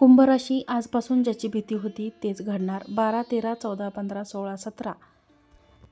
कुंभराशी आजपासून ज्याची भीती होती तेच घडणार. बारा तेरा चौदा पंधरा सोळा सतरा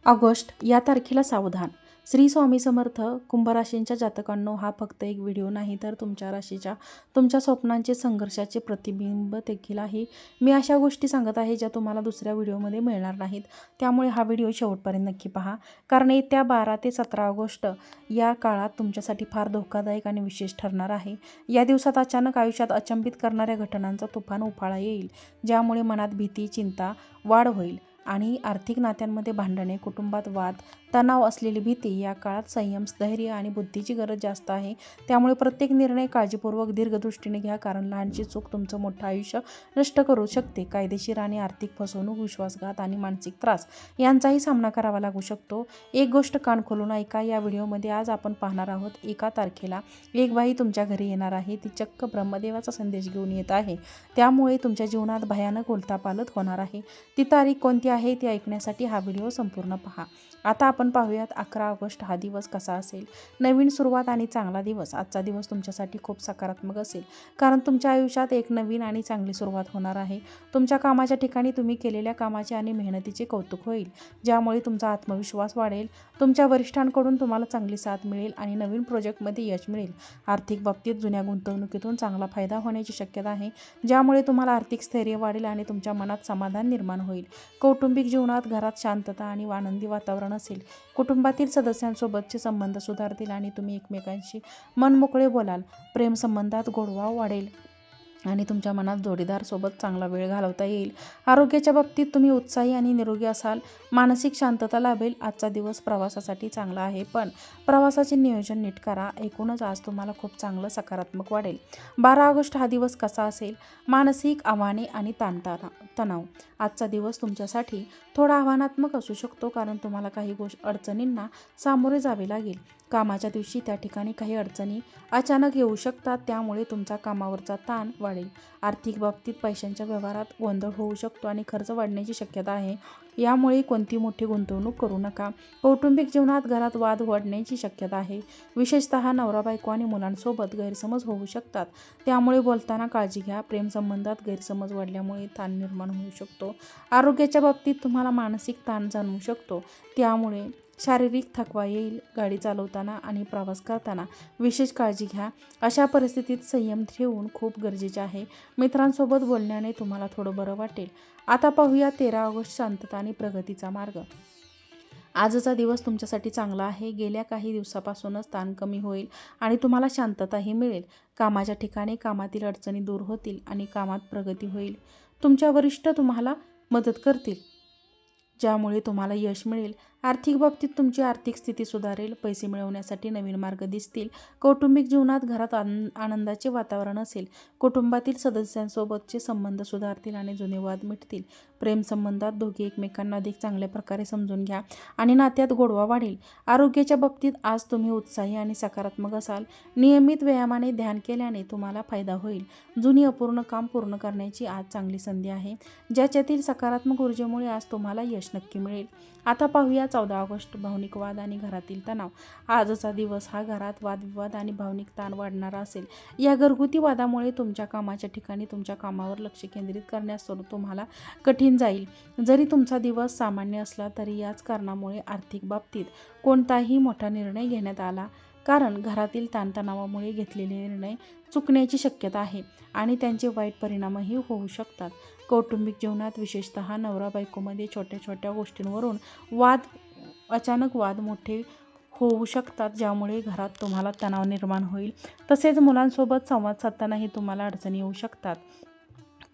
ऑगस्ट या तारखेला सावधान. श्री स्वामी समर्थ कुंभराशींच्या जातकांनो हा फक्त एक व्हिडिओ नाही तर तुमच्या राशीच्या तुमच्या स्वप्नांचे संघर्षाचे प्रतिबिंब देखील आहे. मी अशा गोष्टी सांगत आहे ज्या तुम्हाला दुसऱ्या व्हिडिओमध्ये मिळणार नाहीत. त्यामुळे हा व्हिडिओ शेवटपर्यंत नक्की पहा. कारण येत्या बारा ते सतरा ऑगस्ट या काळात तुमच्यासाठी फार धोकादायक आणि विशेष ठरणार आहे. या दिवसात अचानक आयुष्यात अचंबित करणाऱ्या घटनांचा तुफान उफाळा येईल ज्यामुळे मनात भीती चिंता वाढ होईल. आणि आर्थिक नात्यांमध्ये भांडणे कुटुंबात वाद तणाव असलेली भीती या काळात संयम धैर्य आणि बुद्धीची गरज जास्त आहे. त्यामुळे प्रत्येक निर्णय काळजीपूर्वक दीर्घदृष्टीने घ्या कारण लहानशी चूक तुमचं मोठं आयुष्य नष्ट करू शकते. कायदेशीर आणि आर्थिक फसवणूक विश्वासघात आणि मानसिक त्रास यांचाही सामना करावा लागू शकतो. एक गोष्ट कान खोलून ऐका. या व्हिडिओमध्ये आज आपण पाहणार आहोत एका तारखेला एक बाई तुमच्या घरी येणार आहे. ती चक्क ब्रह्मदेवाचा संदेश घेऊन येत आहे. त्यामुळे तुमच्या जीवनात भयानक उलथापालथ होणार आहे. ती तारीख कोणती आहे? आहे ती ऐकण्यासाठी हा व्हिडिओ संपूर्ण पहा. आता आपण पाहूयात अकरा ऑगस्ट हा दिवस कसा असेल. नवीन सुरुवात आणि चांगला दिवस. आजचा दिवस तुमच्यासाठी खूप सकारात्मक असेल. कारण तुमच्या आयुष्यात एक नवीन आणि चांगली सुरुवात होणार आहे. तुमच्या कामाच्या ठिकाणी तुम्ही केलेल्या कामाचे आणि मेहनतीचे कौतुक होईल. ज्यामुळे तुमचा आत्मविश्वास वाढेल. तुमच्या वरिष्ठांकडून तुम्हाला चांगली साथ मिळेल आणि नवीन प्रोजेक्टमध्ये यश मिळेल. आर्थिक बाबतीत जुन्या गुंतवणुकीतून चांगला फायदा होण्याची शक्यता आहे. ज्यामुळे तुम्हाला आर्थिक स्थैर्य वाढेल आणि तुमच्या मनात समाधान निर्माण होईल. कौटुंबिक जीवनात घरात शांतता आणि आनंदी वातावरण असेल कुटुंबातील सदस्यांसोबतचे संबंध सुधारतील आणि तुम्ही एकमेकांशी मनमोकळे बोलाल. प्रेमसंबंधात गोडवा वाढेल. आणि तुमच्या मनात जोडीदारसोबत चांगला वेळ घालवता येईल. आरोग्याच्या बाबतीत तुम्ही उत्साही आणि निरोगी असाल. मानसिक शांतता लाभेल. आजचा दिवस प्रवासासाठी चांगला आहे. पण प्रवासाचे नियोजन नीट करा. एकूणच आज तुम्हाला खूप चांगलं सकारात्मक वाढेल बारा ऑगस्ट हा दिवस कसा असेल? मानसिक आव्हाने आणि ताणताना तणाव. आजचा दिवस तुमच्यासाठी थोडा आव्हानात्मक असू शकतो. कारण तुम्हाला काही गोष्ट अडचणींना सामोरे जावे लागेल. कामाच्या दिवशी त्या ठिकाणी काही अडचणी अचानक येऊ शकतात. त्यामुळे तुमचा कामावरचा ताण वाढेल. आर्थिक बाबतीत पैशांच्या व्यवहारात गोंधळ होऊ शकतो आणि खर्च वाढण्याची शक्यता आहे. यामुळे कोणती मोठी गुंतवणूक करू नका. कौटुंबिक जीवनात घरात वाद वाढण्याची शक्यता आहे. विशेषतः नवरा बायको आणि मुलांसोबत गैरसमज होऊ शकतात. त्यामुळे बोलताना काळजी घ्या. प्रेमसंबंधात गैरसमज वाढल्यामुळे ताण निर्माण होऊ शकतो. आरोग्याच्या बाबतीत तुम्हाला मानसिक ताण जाणवू शकतो. त्यामुळे शारीरिक थकवा येईल गाडी चालवताना आणि प्रवास करताना. विशेष काळजी घ्या. अशा परिस्थितीत संयम ठेवून खूप गरजेचे आहे. मित्रांसोबत बोलण्याने तुम्हाला थोडं बरं वाटेल. आता पाहूया तेरा ऑगस्ट शांतता आणि प्रगतीचा मार्ग. आजचा दिवस तुमच्यासाठी चांगला आहे. गेल्या काही दिवसापासूनच ताण कमी होईल आणि तुम्हाला शांतताही मिळेल. कामाच्या ठिकाणी कामातील अडचणी दूर होतील आणि कामात प्रगती होईल. तुमच्या वरिष्ठ तुम्हाला मदत करतील ज्यामुळे तुम्हाला यश मिळेल. आर्थिक बाबतीत तुमची आर्थिक स्थिती सुधारेल पैसे मिळवण्यासाठी नवीन मार्ग दिसतील कौटुंबिक जीवनात घरात आन आनंदाचे वातावरण असेल कुटुंबातील सदस्यांसोबतचे संबंध सुधारतील आणि जुने वाद मिटतील. प्रेमसंबंधात दोघे एकमेकांना अधिक चांगल्या प्रकारे समजून घ्या आणि नात्यात गोडवा वाढेल. आरोग्याच्या बाबतीत आज तुम्ही उत्साही आणि सकारात्मक असाल. नियमित व्यायामाने ध्यान केल्याने तुम्हाला फायदा होईल. जुनी अपूर्ण काम पूर्ण करण्याची आज चांगली संधी आहे. ज्याच्यातील सकारात्मक ऊर्जेमुळे आज तुम्हाला यश नक्की मिळेल. आता पाहूया चौदा ऑगस्ट भावनिक वाद आणि घरातील तणाव. आजचा दिवस हा घरात वादविवाद आणि भावनिक ताण वाढणारा असेल. या घरगुती वादामुळे तुमच्या कामाच्या ठिकाणी तुमच्या कामावर लक्ष केंद्रित करण्यास तुम्हाला कठीण जाईल. जरी तुमचा दिवस सामान्य असला तरी याच कारणामुळे आर्थिक बाबतीत कोणताही मोठा निर्णय घेण्यात आला कारण घरातील ताणतणावामुळे घेतलेले निर्णय चुकण्याची शक्यता आहे आणि त्यांचे वाईट परिणामही होऊ शकतात. कौटुंबिक जीवनात विशेषतः नवरा बायकोमध्ये छोट्या छोट्या गोष्टींवरून वाद अचानक वाद मोठे होऊ शकतात ज्यामुळे घरात तुम्हाला तणाव निर्माण होईल. तसेच मुलांसोबत संवाद साधतानाही तुम्हाला अडचणी येऊ शकतात.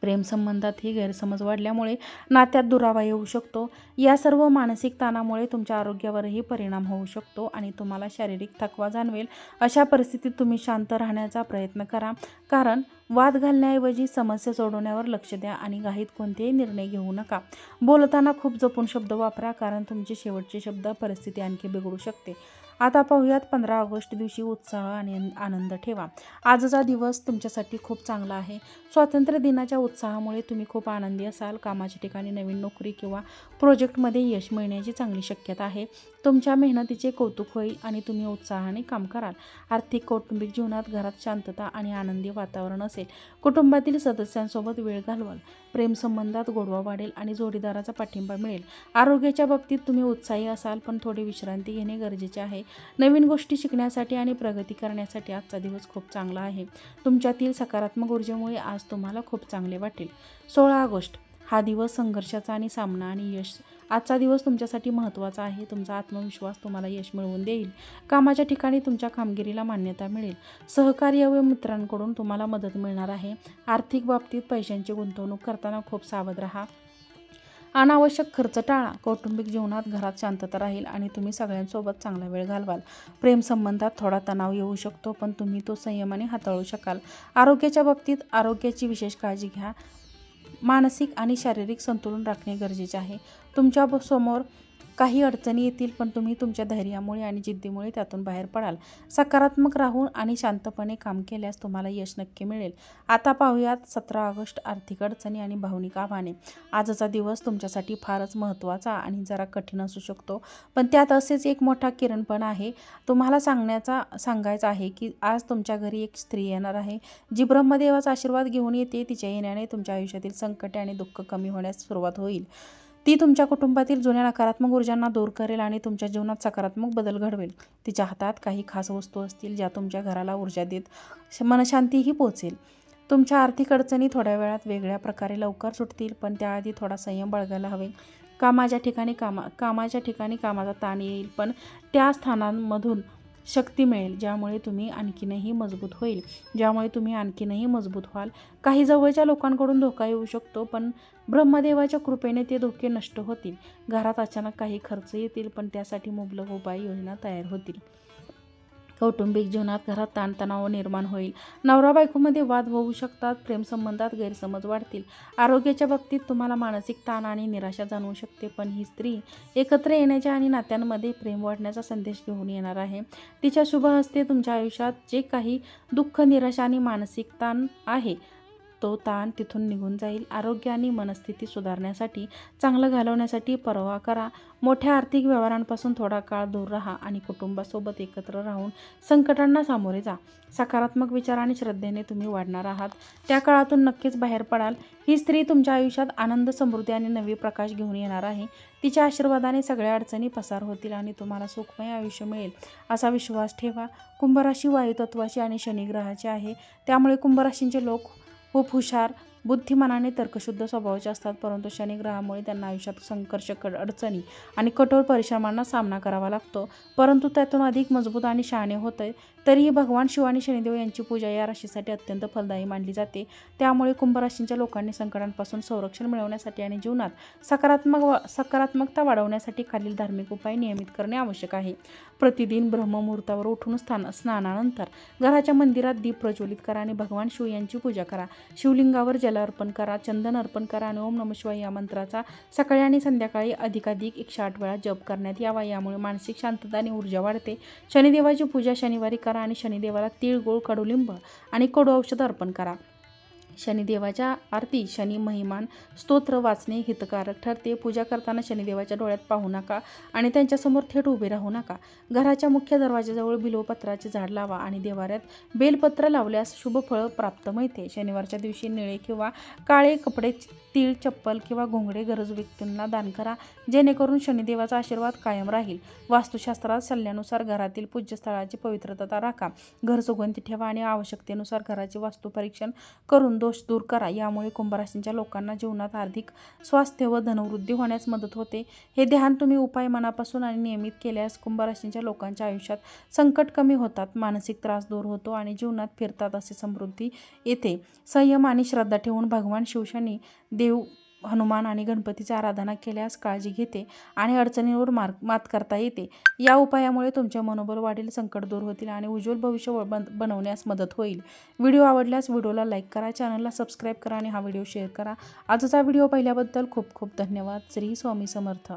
प्रेमसंबंधातही गैरसमज वाढल्यामुळे नात्यात दुरावा येऊ शकतो. या सर्व मानसिक ताणामुळे तुमच्या आरोग्यावरही परिणाम होऊ शकतो आणि तुम्हाला शारीरिक थकवा जाणवेल. अशा परिस्थितीत तुम्ही शांत राहण्याचा प्रयत्न करा. कारण वाद घालण्याऐवजी समस्या सोडवण्यावर लक्ष द्या आणि घाईत कोणतेही निर्णय घेऊ नका. बोलताना खूप जपून शब्द वापरा कारण तुमचे शेवटचे शब्द परिस्थिती आणखी बिघडू शकते. आता पाहूयात पंधरा ऑगस्ट दिवशी उत्साह आणि आनंद ठेवा. आजचा दिवस तुमच्यासाठी खूप चांगला आहे. स्वातंत्र्य दिनाच्या उत्साहामुळे तुम्ही खूप आनंदी असाल. कामाच्या ठिकाणी नवीन नोकरी किंवा प्रोजेक्टमध्ये यश मिळण्याची चांगली शक्यता आहे. तुमच्या मेहनतीचे कौतुक होईल आणि तुम्ही उत्साहाने काम कराल. आर्थिक कौटुंबिक जीवनात घरात शांतता आणि आनंदी वातावरण असेल. कुटुंबातील सदस्यांसोबत वेळ घालवाल. प्रेमसंबंधात गोडवा वाढेल आणि जोडीदाराचा पाठिंबा मिळेल. आरोग्याच्या बाबतीत तुम्ही उत्साही असाल पण थोडी विश्रांती घेणे गरजेचे आहे. नवीन गोष्टी शिकण्यासाठी आणि प्रगती करण्यासाठी आजचा दिवस खूप चांगला आहे. तुमच्यातील सकारात्मक ऊर्जेमुळे आज तुम्हाला खूप चांगले वाटेल. सोळा ऑगस्ट. हा दिवस संघर्षाचा आणि सामना आणि यश आजचा दिवस तुमच्यासाठी महत्त्वाचा आहे. तुमचा आत्मविश्वास तुम्हाला यश मिळवून देईल. कामाच्या ठिकाणी तुमच्या कामगिरीला मान्यता मिळेल. सहकार्य व मित्रांकडून तुम्हाला मदत मिळणार आहे. आर्थिक बाबतीत पैशांची गुंतवणूक करताना खूप सावध राहा. अनावश्यक खर्च टाळा. कौटुंबिक जीवनात घरात शांतता राहील आणि तुम्ही सगळ्यांसोबत चांगला वेळ घालवाल. प्रेमसंबंधात थोडा तणाव येऊ शकतो पण तुम्ही तो संयमाने हाताळू शकाल. आरोग्याच्या बाबतीत आरोग्याची विशेष काळजी घ्या. मानसिक आणि शारीरिक संतुलन राखणे गरजेचे आहे. तुमच्यासमोर काही अडचणी येतील पण तुम्ही तुमच्या धैर्यामुळे आणि जिद्दीमुळे त्यातून बाहेर पडाल. सकारात्मक राहून आणि शांतपणे काम केल्यास तुम्हाला यश नक्की मिळेल. आता पाहूयात सतरा ऑगस्ट आर्थिक अडचणी आणि भावनिक आव्हाने. आजचा दिवस तुमच्यासाठी फारच महत्त्वाचा आणि जरा कठीण असू शकतो. पण त्यात असेच एक मोठा किरण पण आहे. तुम्हाला सांगण्याचा सांगायचा आहे की आज तुमच्या घरी एक स्त्री येणार आहे. जी ब्रह्मदेवाचा आशीर्वाद घेऊन येते तिच्या येण्याने तुमच्या आयुष्यातील संकटे आणि दुःख कमी होण्यास सुरुवात होईल. ती तुमच्या कुटुंबातील जुन्या नकारात्मक ऊर्जांना दूर करेल आणि तुमच्या जीवनात सकारात्मक बदल घडवेल. तिच्या हातात काही खास वस्तू असतील ज्या तुमच्या घराला ऊर्जा देत श- मनशांतीही पोचेल तुमच्या आर्थिक अडचणी थोड्या वेळात वेगळ्या प्रकारे लवकर सुटतील पण त्याआधी थोडा संयम बाळगायला हवे. कामाच्या ठिकाणी कामा कामाच्या ठिकाणी कामाचा ताण येईल पण त्या स्थानांमधून शक्ती मिळेल ज्यामुळे तुम्ही आणखीनही मजबूत होईल. ज्यामुळे तुम्ही आणखीनही मजबूत व्हाल. काही जवळच्या लोकांकडून धोका येऊ शकतो पण ब्रह्मदेवाच्या कृपेने ते धोके नष्ट होतील. घरात अचानक काही खर्च येतील पण त्यासाठी मुबलक उपाय योजना तयार होतील. कौटुंबिक जीवनात घरात ताणतणाव निर्माण होईल. नवरा बायकोमध्ये वाद होऊ शकतात प्रेमसंबंधात गैरसमज वाढतील. आरोग्याच्या बाबतीत तुम्हाला मानसिक ताण आणि निराशा जाणवू शकते पण ही स्त्री एकत्र येण्याच्या आणि नात्यांमध्ये प्रेम वाढण्याचा संदेश घेऊन येणार आहे. तिच्या शुभ हस्ते तुमच्या आयुष्यात जे काही दुःख निराशा आणि मानसिक ताण आहे तो ताण तिथून निघून जाईल. आरोग्य आणि मनस्थिती सुधारण्यासाठी चांगलं घालवण्यासाठी परवा करा. मोठ्या आर्थिक व्यवहारांपासून थोडा काळ दूर राहा आणि कुटुंबासोबत एकत्र राहून संकटांना सामोरे जा. सकारात्मक विचार आणि श्रद्धेने तुम्ही वाढणार आहात. त्या काळातून नक्कीच बाहेर पडाल. ही स्त्री तुमच्या आयुष्यात आनंद समृद्धी आणि नवी प्रकाश घेऊन येणार आहे. तिच्या आशीर्वादाने सगळ्या अडचणी पसार होतील आणि तुम्हाला सुखमय आयुष्य मिळेल असा विश्वास ठेवा. कुंभराशी वायुतत्वाची आणि शनिग्रहाची आहे. त्यामुळे कुंभराशींचे लोक खूप हुशार बुद्धिमानाने तर्कशुद्ध स्वभावाचे असतात परंतु शनिग्रहामुळे त्यांना आयुष्यात संघर्ष कड अडचणी आणि कठोर परिश्रमांना सामना करावा लागतो. परंतु त्यातून अधिक मजबूत आणि शहाणे होते तरीही भगवान शिव आणि शनिदेव यांची पूजा या राशीसाठी अत्यंत फलदायी मानली जाते. त्यामुळे कुंभराशींच्या लोकांनी संकटांपासून संरक्षण मिळवण्यासाठी आणि जीवनात सकारात्मक वा सकारात्मकता वाढवण्यासाठी खालील धार्मिक उपाय नियमित करणे आवश्यक आहे. प्रतिदिन ब्रह्ममुहूर्तावर उठून स्थान स्नानानंतर घराच्या मंदिरात दीप प्रज्वलित करा आणि भगवान शिव यांची पूजा करा. शिवलिंगावर जल अर्पण करा. चंदन अर्पण करा आणि ओम नमः शिवाय या मंत्राचा सकाळी आणि संध्याकाळी अधिकाधिक एकशे आठ वेळा जप करण्यात यावा. यामुळे मानसिक शांतता आणि ऊर्जा वाढते. शनिदेवाची पूजा शनिवारी करा आणि शनिदेवाला तीळ गोळ कडुलिंब आणि कडू औषध अर्पण करा. शनिदेवाच्या आरती शनी महिमान स्तोत्र वाचणे हितकारक ठरते. पूजा करताना शनिदेवाच्या डोळ्यात पाहू नका आणि त्यांच्यासमोर थेट उभे राहू नका. घराच्या मुख्य दरवाजाजवळ बिलोपत्राचे झाड लावा आणि देवाऱ्यात बेलपत्र लावल्यास शुभ फळ प्राप्त मिळते. शनिवारच्या दिवशी निळे किंवा काळे कपडे तीळ चप्पल किंवा घोंगडे गरज व्यक्तींना दान करा. जेणेकरून शनिदेवाचा आशीर्वाद कायम राहील. वास्तुशास्त्रात सल्ल्यानुसार घरातील पूज्यस्थळाची पवित्रता राखा. घर सुगंधी ठेवा आणि आवश्यकतेनुसार घराचे वास्तू परीक्षण करून दोष दूर करा. यामुळे कुंभराशींच्या लोकांना जीवनात आर्थिक स्वास्थ्य व धनवृद्धी होण्यास मदत होते. हे ध्यान तुम्ही उपाय मनापासून आणि नियमित केल्यास कुंभराशींच्या लोकांच्या आयुष्यात संकट कमी होतात मानसिक त्रास दूर होतो आणि जीवनात फिरतात असे समृद्धी येते. संयम आणि श्रद्धा ठेवून भगवान शिवशनी देव हनुमान आणि गणपतीची आराधना केल्यास काळजी घेते आणि अडचणींवर मार्ग मात करता येते. या उपायामुळे तुमचे मनोबल वाढेल संकट दूर होतील आणि उज्ज्वल भविष्य व- बन बनवण्यास मदत होईल. व्हिडिओ आवडल्यास व्हिडिओला लाईक करा चॅनलला सबस्क्राईब करा आणि हा व्हिडिओ शेअर करा. आजचा व्हिडिओ पाहिल्याबद्दल खूप खूप धन्यवाद. श्री स्वामी समर्थ.